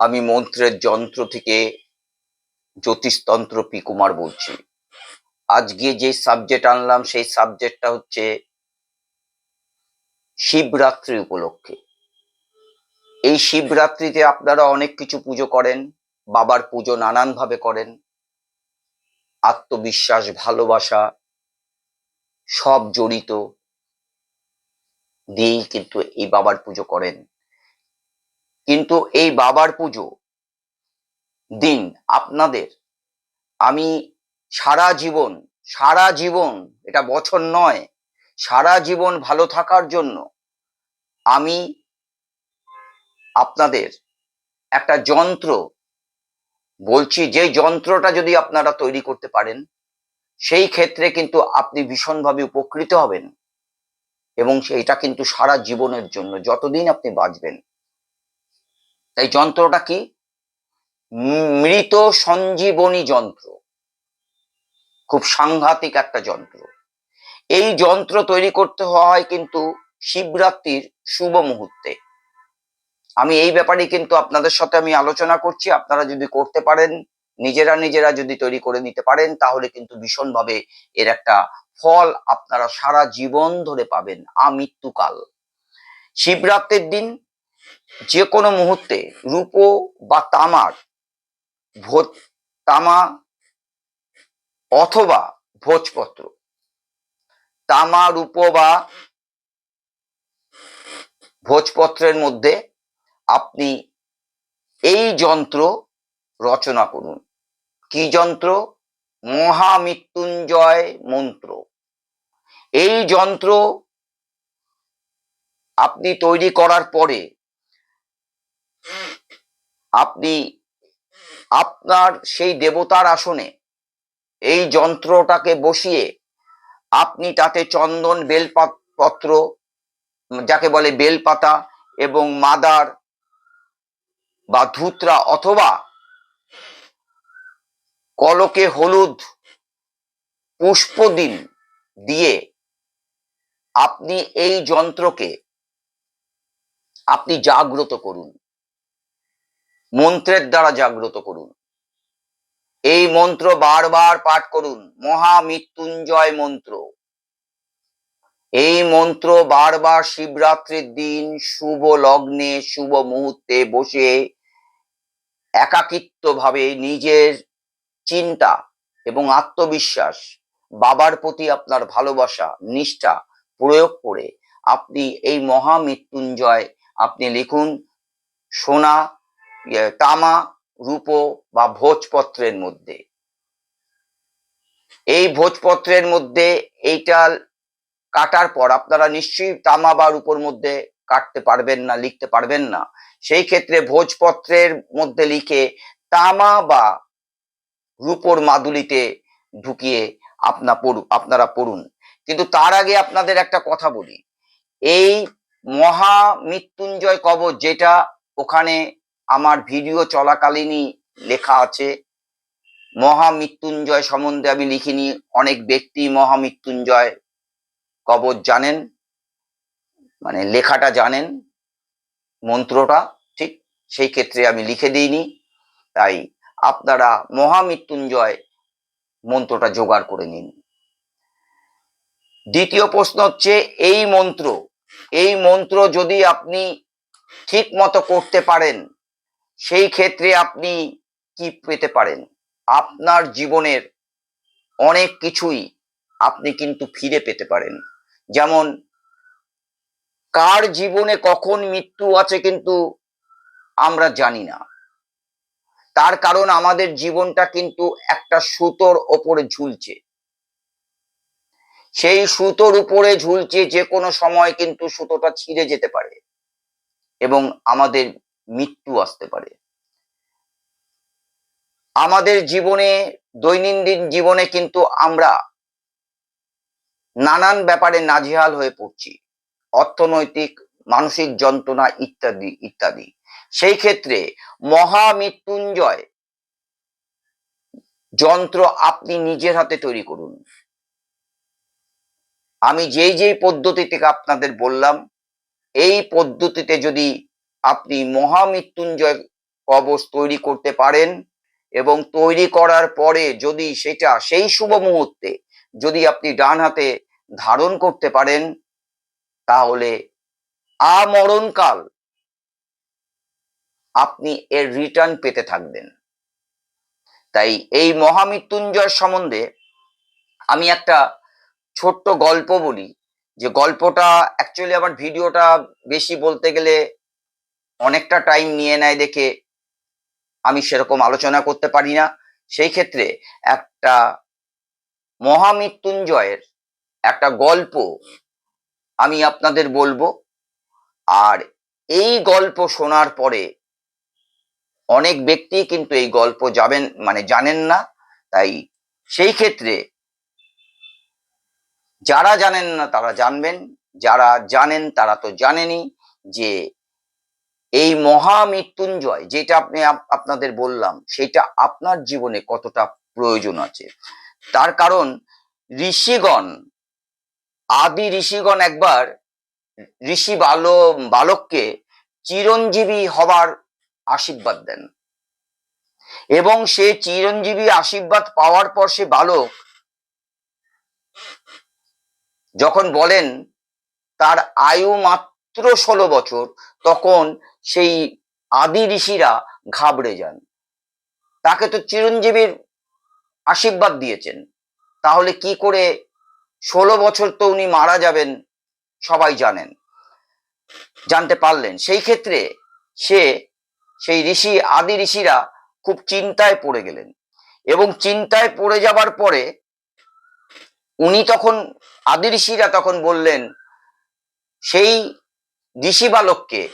আমি মন্ত্রের যন্ত্র থেকে জ্যোতিষতন্ত্র পি কুমার বলছি। আজকে যে সাবজেক্ট আনলাম, সেই সাবজেক্টটা হচ্ছে শিবরাত্রি উপলক্ষে। এই শিবরাত্রিতে আপনারা অনেক কিছু পুজো করেন, বাবার পুজো নানান ভাবে করেন, আত্মবিশ্বাস, ভালোবাসা সব জড়িত। দিয়েই কিন্তু এই বাবার পুজো করেন। কিন্তু এই বাবার পুজো দিন আপনাদের। আমি সারা জীবন সারা জীবন, এটা বছর নয়, সারা জীবন ভালো থাকার জন্য আমি আপনাদের একটা যন্ত্র বলছি, যে যন্ত্রটা যদি আপনারা তৈরি করতে পারেন, সেই ক্ষেত্রে কিন্তু আপনি ভীষণভাবে উপকৃত হবেন এবং সেইটা কিন্তু সারা জীবনের জন্য, যতদিন আপনি বাঁচবেন। এই যন্ত্রটা কি? মৃত সঞ্জীবনী যন্ত্র। খুব সাংঘাতিক একটা যন্ত্র। এই যন্ত্র তৈরি করতে হয় কিন্তু শিবরাত্রির শুভ মুহূর্তে। আমি এই ব্যাপারে কিন্তু আপনাদের সাথে আমি আলোচনা করছি। আপনারা যদি করতে পারেন, নিজেরা নিজেরা যদি তৈরি করে নিতে পারেন, তাহলে কিন্তু ভীষণভাবে এর একটা ফল আপনারা সারা জীবন ধরে পাবেন। আমৃত্যুকাল। শিবরাত্রির দিন যে কোনো মুহূর্তে রূপো বা তামার ভোজ তামা অথবা ভোজপত্র, তামা, রূপ বা ভোজপত্রের মধ্যে আপনি এই যন্ত্র রচনা করুন। কি যন্ত্র? মহামৃত্যুঞ্জয় মন্ত্র। এই যন্ত্র আপনি তৈরি করার পরে আপনি আপনার সেই দেবতার আসনে এই যন্ত্রটাকে বসিয়ে আপনি তাতে চন্দন, বেলপত্র, যাকে বলে বেলপাতা এবং মাদার বা ধুতরা অথবা কলকে হলুদ পুষ্প দিন দিয়ে আপনি এই যন্ত্রকে আপনি জাগ্রত করুন। মন্ত্রের দ্বারা জাগ্রত করুন। এই মন্ত্র বারবার পাঠ করুন। মহামৃত্যুঞ্জয় মন্ত্র। এই মন্ত্র বারবার শিবরাত্রির দিন শুভ লগ্নে, শুভ মুহূর্তে বসে একাকিত্ব ভাবে নিজের চিন্তা এবং আত্মবিশ্বাস, বাবার প্রতি আপনার ভালোবাসা, নিষ্ঠা প্রয়োগ করে আপনি এই মহামৃত্যুঞ্জয় আপনি লিখুন সোনা তামা, রূপো বা ভোজপত্রের মধ্যে। এই ভোজপত্রের মধ্যে এইটা কাটার পর আপনারা নিশ্চয়ই তামা বা রূপোর মধ্যে কাটতে পারবেন না, লিখতে পারবেন না। সেই ক্ষেত্রে ভোজপত্রের মধ্যে লিখে তামা বা রূপোর মাদুলিতে ঢুকিয়ে আপনা পড়ু, আপনারা পড়ুন। কিন্তু তার আগে আপনাদের একটা কথা বলি। এই মহা মৃত্যুঞ্জয় কবচ যেটা ওখানে আমার ভিডিও চলাকালীনই লেখা আছে, মহামৃত্যুঞ্জয় সম্বন্ধে আমি লিখিনি, অনেক ব্যক্তি মহামৃত্যুঞ্জয় কবচ জানেন মানে লেখাটা জানেন, মন্ত্রটা ঠিক সেই ক্ষেত্রে আমি লিখে দিইনি, তাই আপনারা মহামৃত্যুঞ্জয় মন্ত্রটা জোগাড় করে নিন। দ্বিতীয় প্রশ্ন হচ্ছে, এই মন্ত্র এই মন্ত্র যদি আপনি ঠিক মতো করতে পারেন সেই ক্ষেত্রে আপনি কি পেতে পারেন? আপনার জীবনের অনেক কিছুই আপনি কিন্তু ফিরে পেতে পারেন। যেমন, কার জীবনে কখন মৃত্যু আছে কিন্তু আমরা জানি না। তার কারণ আমাদের জীবনটা কিন্তু একটা সুতোর ওপরে ঝুলছে। সেই সুতোর উপরে ঝুলছে যে কোনো সময় কিন্তু সুতোটা ছিঁড়ে যেতে পারে এবং আমাদের মৃত্যু আসতে পারে। আমাদের জীবনে, দৈনন্দিন জীবনে কিন্তু আমরা নানান ব্যাপারে নাজেহাল হয়ে পড়ছি। অর্থনৈতিক, মানসিক যন্ত্রণা ইত্যাদি ইত্যাদি। সেই ক্ষেত্রে মহামৃত্যুঞ্জয় যন্ত্র আপনি নিজের হাতে তৈরি করুন। আমি যেই যেই পদ্ধতি থেকে আপনাদের বললাম, এই পদ্ধতিতে যদি আপনি মহামৃত্যুঞ্জয় কবচ তৈরি করতে পারেন এবং তৈরি করার পরে যদি সেটা সেই শুভ মুহূর্তে যদি আপনি ডান হাতে ধারণ করতে পারেন, তাহলে আমরণকাল আপনি এর রিটার্ন পেতে থাকবেন। তাই এই মহামৃত্যুঞ্জয় সম্বন্ধে আমি একটা ছোট্ট গল্প বলি। যে গল্পটা অ্যাকচুয়ালি আমার ভিডিওটা বেশি বলতে গেলে অনেকটা টাইম নিয়ে নেয় দেখে আমি সেরকম আলোচনা করতে পারি না। সেই ক্ষেত্রে একটা মহামৃত্যুঞ্জয়ের একটা গল্প আমি আপনাদের বলব। আর এই গল্প শোনার পরে অনেক ব্যক্তি কিন্তু এই গল্প যাবেন মানে জানেন না। তাই সেই ক্ষেত্রে যারা জানেন না তারা জানবেন, যারা জানেন তারা তো জানেনই যে এই মহামৃত্যুঞ্জয় যেটা আপনি আপনাদের বললাম, সেটা আপনার জীবনে কতটা প্রয়োজন আছে? তার কারণ ঋষিগণ, আদি ঋষিগণ একবার ঋষি বাল, বালককে চিরঞ্জীবী হবার আশীর্বাদ দেন। এবং সে চিরঞ্জীবী আশীর্বাদ পাওয়ার পর সে বালক যখন বলেন, তার আয়ু মাত্র ষোলো বছর, তখন সেই আদি ঋষিরা ঘাবড়ে যান। তাকে তো চিরঞ্জীবীর আশীর্বাদ দিয়েছেন। তাহলে কি করে ষোলো বছর তো উনি মারা যাবেন, সবাই জানেন, জানতে পারলেন। সেই ক্ষেত্রে সে, সেই ঋষি, আদি ঋষিরা খুব চিন্তায় পড়ে গেলেন এবং চিন্তায় পড়ে যাবার পরে উনি তখন, আদি ঋষিরা তখন বললেন, সেই ঋষি বালককে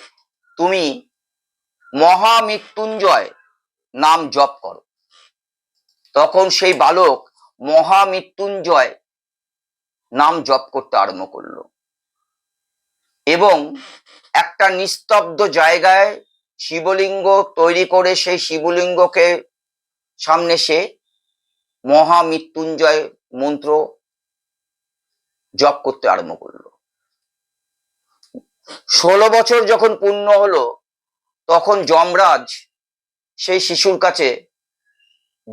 তুমি মহামৃত্যুঞ্জয় নাম জপ করো। তখন সেই বালক মহামৃত্যুঞ্জয় নাম জপ করতে আরম্ভ করল। এবং একটা নিস্তব্ধ জায়গায় শিবলিঙ্গ তৈরি করে সেই শিবলিঙ্গকে সামনে সে মহামৃত্যুঞ্জয় মন্ত্র জপ করতে আরম্ভ করল। ষোলো বছর যখন পূর্ণ হলো, তখন যমরাজ সেই শিশুর কাছে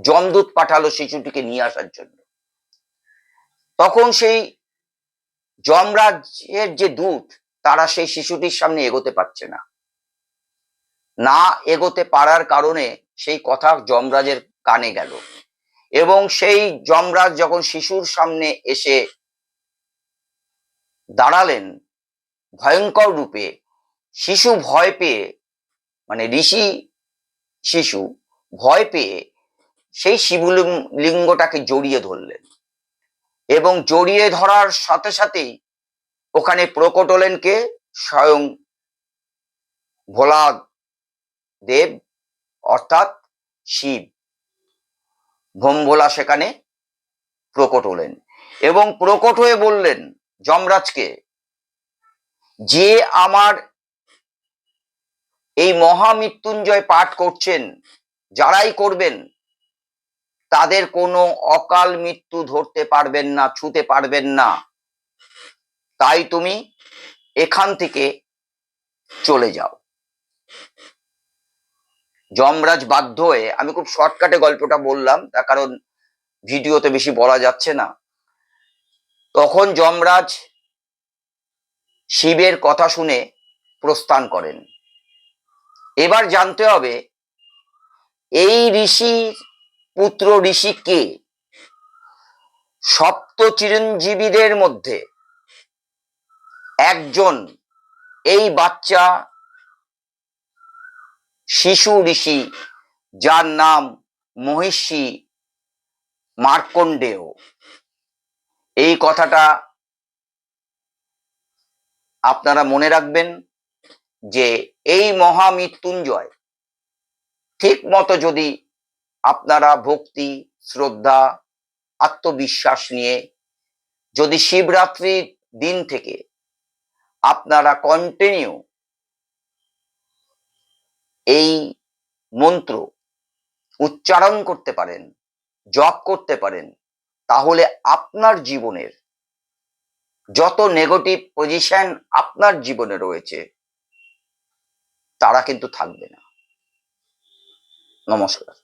যমদূত পাঠালো শিশুটিকে নিয়ে আসার জন্য। তখন সেই যমরাজের যে দূত, তারা সেই শিশুটির সামনে এগোতে পারছে না। না এগোতে পারার কারণে সেই কথা যমরাজের কানে গেল এবং সেই যমরাজ যখন শিশুর সামনে এসে দাঁড়ালেন ভয়ঙ্কর রূপে শিশু ভয় পেয়ে মানে ঋষি শিশু ভয় পেয়ে সেই শিবলিঙ্গটাকে জড়িয়ে ধরলেন। এবং জড়িয়ে ধরার সাথে সাথেই ওখানে প্রকট হলেন কে? স্বয়ং ভোলা দেব, অর্থাৎ শিব। ভোমভোলা সেখানে প্রকট হলেন এবং প্রকট হয়ে বললেন, যমরাজকে যে আমার এই মহামৃত্যুঞ্জয় পাঠ করছেন, যারাই করবেন, তাদের কোনো অকাল মৃত্যু ধরতে পারবেন না, ছুতে পারবেন না। তাই তুমি এখান থেকে চলে যাও। যমরাজ বাধ্য হয়ে, আমি খুব শর্টকাটে গল্পটা বললাম, তার কারণ ভিডিওতে বেশি বলা যাচ্ছে না। তখন যমরাজ শিবের কথা শুনে প্রস্থান করেন। এবার জানতে হবে, এই ঋষির পুত্র ঋষি কে? সপ্ত চিরঞ্জীবীদের মধ্যে একজন এই বাচ্চা শিশু ঋষি যার নাম মহিষী মার্কণ্ডেয়। এই কথাটা আপনারা মনে রাখবেন যে এই মহামৃত্যুঞ্জয় ঠিক মতো যদি আপনারা ভক্তি, শ্রদ্ধা, আত্মবিশ্বাস নিয়ে যদি শিবরাত্রির দিন থেকে আপনারা কন্টিনিউ এই মন্ত্র উচ্চারণ করতে পারেন, জপ করতে পারেন, তাহলে আপনার জীবনের যত নেগেটিভ পজিশন আপনার জীবনে রয়েছে তারা কিন্তু থাকবে না। নমস্কার।